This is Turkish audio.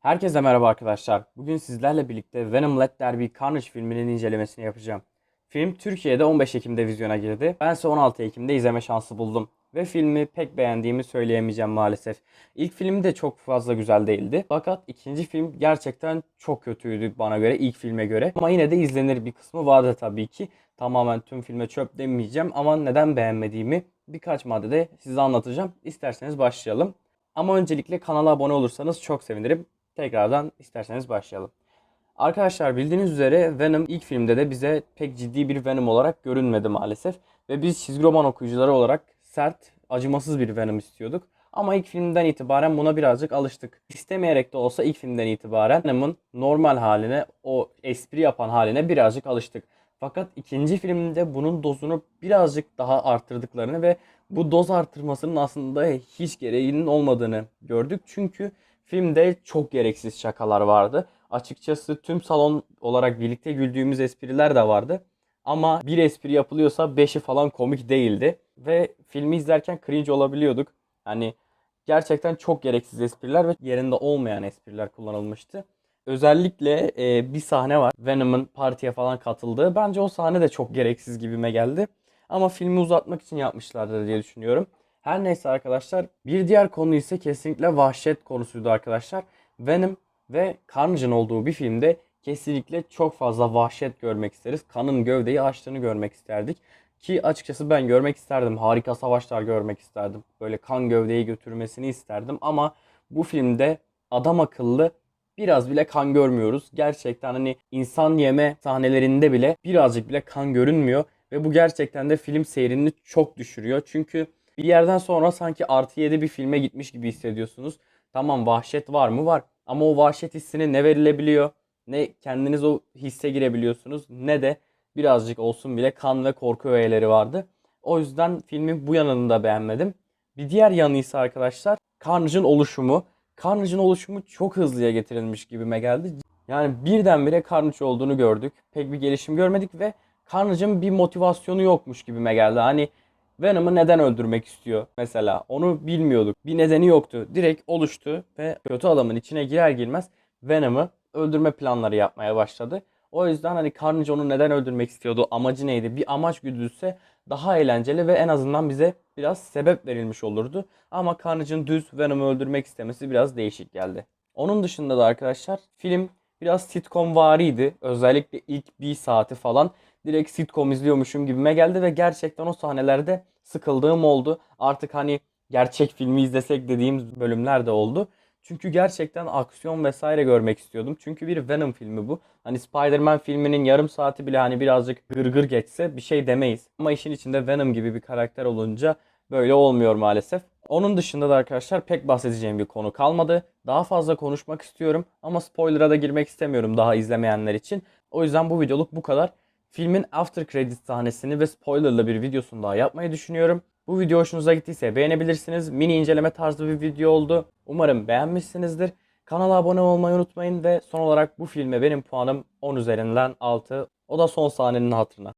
Herkese merhaba arkadaşlar. Bugün sizlerle birlikte Venom Let There Be Carnage filminin incelemesini yapacağım. Film Türkiye'de 15 Ekim'de vizyona girdi. Ben ise 16 Ekim'de izleme şansı buldum. Ve filmi pek beğendiğimi söyleyemeyeceğim maalesef. İlk film de çok fazla güzel değildi. Fakat ikinci film gerçekten çok kötüydü bana göre, ilk filme göre. Ama yine de izlenir bir kısmı vardı tabii ki. Tamamen tüm filme çöp demeyeceğim ama neden beğenmediğimi birkaç maddede size anlatacağım. İsterseniz başlayalım. Ama öncelikle kanala abone olursanız çok sevinirim. Tekrardan isterseniz başlayalım. Arkadaşlar bildiğiniz üzere Venom ilk filmde de bize pek ciddi bir Venom olarak görünmedi maalesef. Ve biz çizgi roman okuyucuları olarak sert, acımasız bir Venom istiyorduk. Ama ilk filmden itibaren buna birazcık alıştık. İstemeyerek de olsa ilk filmden itibaren Venom'ın normal haline, o espri yapan haline birazcık alıştık. Fakat ikinci filmde bunun dozunu birazcık daha arttırdıklarını ve bu doz artırmasının aslında hiç gereğinin olmadığını gördük. Çünkü filmde çok gereksiz şakalar vardı. Açıkçası tüm salon olarak birlikte güldüğümüz espriler de vardı. Ama bir espri yapılıyorsa beşi falan komik değildi. Ve filmi izlerken cringe olabiliyorduk. Hani gerçekten çok gereksiz espriler ve yerinde olmayan espriler kullanılmıştı. Özellikle e, bir sahne var. Venom'ın partiye falan katıldığı. Bence o sahne de çok gereksiz gibime geldi. Ama filmi uzatmak için yapmışlardır diye düşünüyorum. Her neyse arkadaşlar. Bir diğer konu ise kesinlikle vahşet konusuydu arkadaşlar. Venom ve Carnage'ın olduğu bir filmde kesinlikle çok fazla vahşet görmek isteriz. Kanın gövdeyi açtığını görmek isterdik. Ki açıkçası ben görmek isterdim. Harika savaşlar görmek isterdim. Böyle kan gövdeyi götürmesini isterdim. Ama bu filmde adam akıllı biraz bile kan görmüyoruz. Gerçekten hani insan yeme sahnelerinde bile birazcık bile kan görünmüyor. Ve bu gerçekten de film seyrini çok düşürüyor. Çünkü bir yerden sonra sanki artı 7 bir filme gitmiş gibi hissediyorsunuz. Tamam vahşet var mı? Var. Ama o vahşet hissine ne verilebiliyor? Ne kendiniz o hisse girebiliyorsunuz ne de birazcık olsun bile kan ve korku öğeleri vardı. O yüzden filmin bu yanını da beğenmedim. Bir diğer yanı ise arkadaşlar Carnage'ın oluşumu. Carnage'ın oluşumu çok hızlıya getirilmiş gibime geldi. Yani birdenbire Carnage olduğunu gördük. Pek bir gelişim görmedik ve Carnage'ın bir motivasyonu yokmuş gibime geldi. Hani Venom'u neden öldürmek istiyor mesela onu bilmiyorduk. Bir nedeni yoktu. Direkt oluştu ve kötü adamın içine girer girmez Venom'u öldürme planları yapmaya başladı. O yüzden hani Carnage onu neden öldürmek istiyordu? Amacı neydi? Bir amaç güdülse daha eğlenceli ve en azından bize biraz sebep verilmiş olurdu. Ama Carnage'ın düz Venom'u öldürmek istemesi biraz değişik geldi. Onun dışında da arkadaşlar film biraz sitcom variydi. Özellikle ilk bir saati falan direkt sitcom izliyormuşum gibime geldi ve gerçekten o sahnelerde sıkıldığım oldu. Artık hani gerçek filmi izlesek dediğim bölümler de oldu. Çünkü gerçekten aksiyon vesaire görmek istiyordum. Çünkü bir Venom filmi bu. Hani Spider-Man filminin yarım saati bile hani birazcık gırgır geçse bir şey demeyiz. Ama işin içinde Venom gibi bir karakter olunca böyle olmuyor maalesef. Onun dışında da arkadaşlar pek bahsedeceğim bir konu kalmadı. Daha fazla konuşmak istiyorum ama spoiler'a da girmek istemiyorum daha izlemeyenler için. O yüzden bu videoluk bu kadar. Filmin after credit sahnesini ve spoilerlı bir videosunu daha yapmayı düşünüyorum. Bu video hoşunuza gittiyse beğenebilirsiniz. Mini inceleme tarzı bir video oldu. Umarım beğenmişsinizdir. Kanala abone olmayı unutmayın ve son olarak bu filme benim puanım 10 üzerinden 6. O da son sahnenin hatırına.